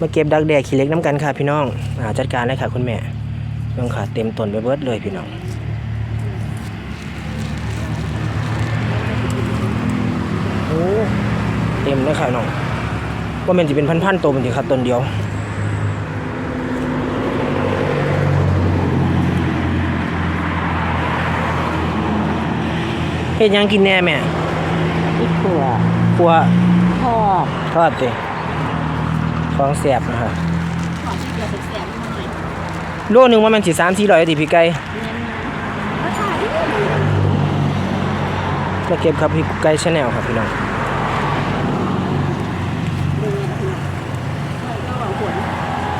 มาเก็บดักแดกขี้เหล็กน้ำกันค่ะพี่น้องอ่าจัดการเลยค่ะคุณแม่เบิ่งค่ะเต็มต้นไปเบิดเลยพี่น้องโอ้เต็มเลยค่ะน้องว่ามันจะเป็นพันๆตัวมันสิครับต้นเดียวเฮ็ดหยังกินแน่แม่อีกขัวกลัวทอดทอดสิ ของแสบนะครับขอที่เดียวแสบๆหน่อยโลหนึงว่ามันสิสามสี่ร้อยติพี่ไก่เนียนมาราคาที่มาเก็บครับพี่ไก่ชาแนลครับพี่น้องดูเนี่ยคือก็หวังผล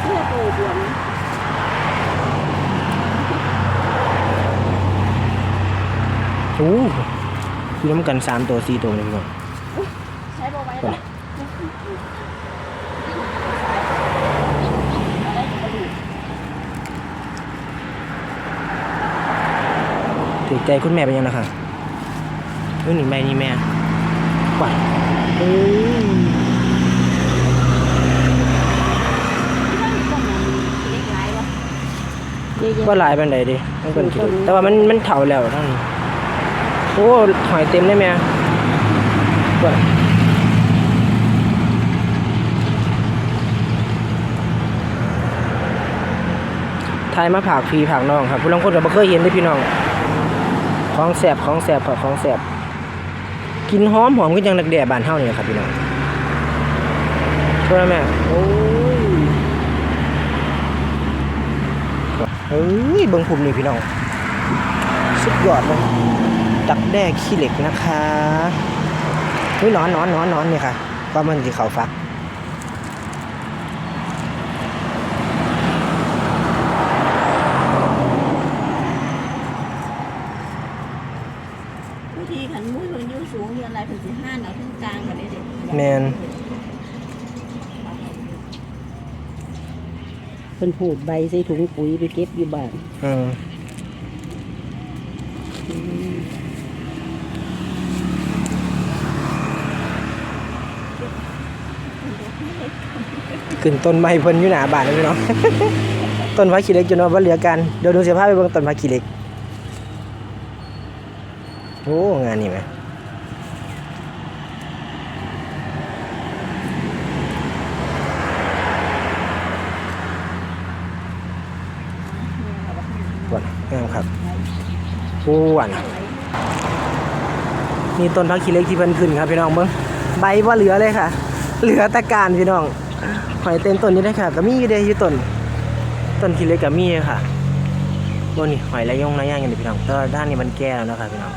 เสื้อโตบวมโอ้คือน้ำกันสามตัวสี่ตัวเลยพี่น้องใช้โบไว้ ก่อน แบบ นะ ถือใจคุณแม่เป็นยังนะคะเฮ้ยหนีแม่นี่แม่กว่าเอ้ยเล็กไรวะเยอะว่าหลายเป็นไดดิมันเป็นกี่แต่ว่ามันมันเถาแล้วทั้งนี้โอ้หอยเต็มได้ไหมกว่าทายมาผากพี่ผากน้องครับผู้ลางคนก็บ่เคยเห็นได้อพี่น้อง ของแสบของแสบครับของแสบกินหอมหอมก็ยังดักแด่บานเฮานี่ครับพี่น้องช่วยแม่โอ้ยเฮ้ยเบิ่งผมนี่พี่น้องสุดยอดเลยดักแด้ขี้เหล็กนะคะเฮ้ยนอนนอนนอนนอนเนี่ยค่ะว่ามันสิเขาฟัก ทีขันมุ้ยมันยุ่สูงเยอะอะไรเป็นสิห้าเอาขึ้นกลางกันเลยเด็กแมน เพิ่นผูดใบใส่ถุงปุ๋ยไปเก็บอยู่บ้านเออขึ้นต้นไม้เพิ่นอยู่หน้าบ้านเลยพี่น้องต้นพักขี้เหล็กจนว่าบ่เหลือกันเดี๋ยวดูเสียภาพไปเบิ่งต้นพักขี้เหล็กโอ้ งานนี่ไหมหวานงามครับโอ้หวานมีต้นพักขี้เล็กที่เพิ่นขึ้นครับพี่น้องเบิ่งใบว่าเหลือเลยค่ะ เหลือตะการพี่น้องหอยเต็มต้นนี้ได้ค่ะก็มีอยู่เด้อยู่ต้นต้นขี้เล็กก็มีค่ะบนนี่หอยระยงระย่างอย่างเดียพี่น้องแต่ด้านนี้มันแก่แล้วนะครับพี่น้อง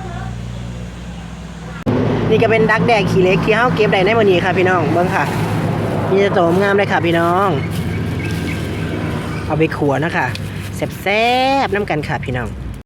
นี่ก็เป็นดักแดกขี้เล็กที่เฮาเก็บได้ในมื้อนี้ค่ะพี่น้องเบิ่งค่ะนี่จะโตมงามเลยค่ะพี่น้อง เอาไปขัวนะคะแซ่บๆน้ำกันค่ะพี่น้อง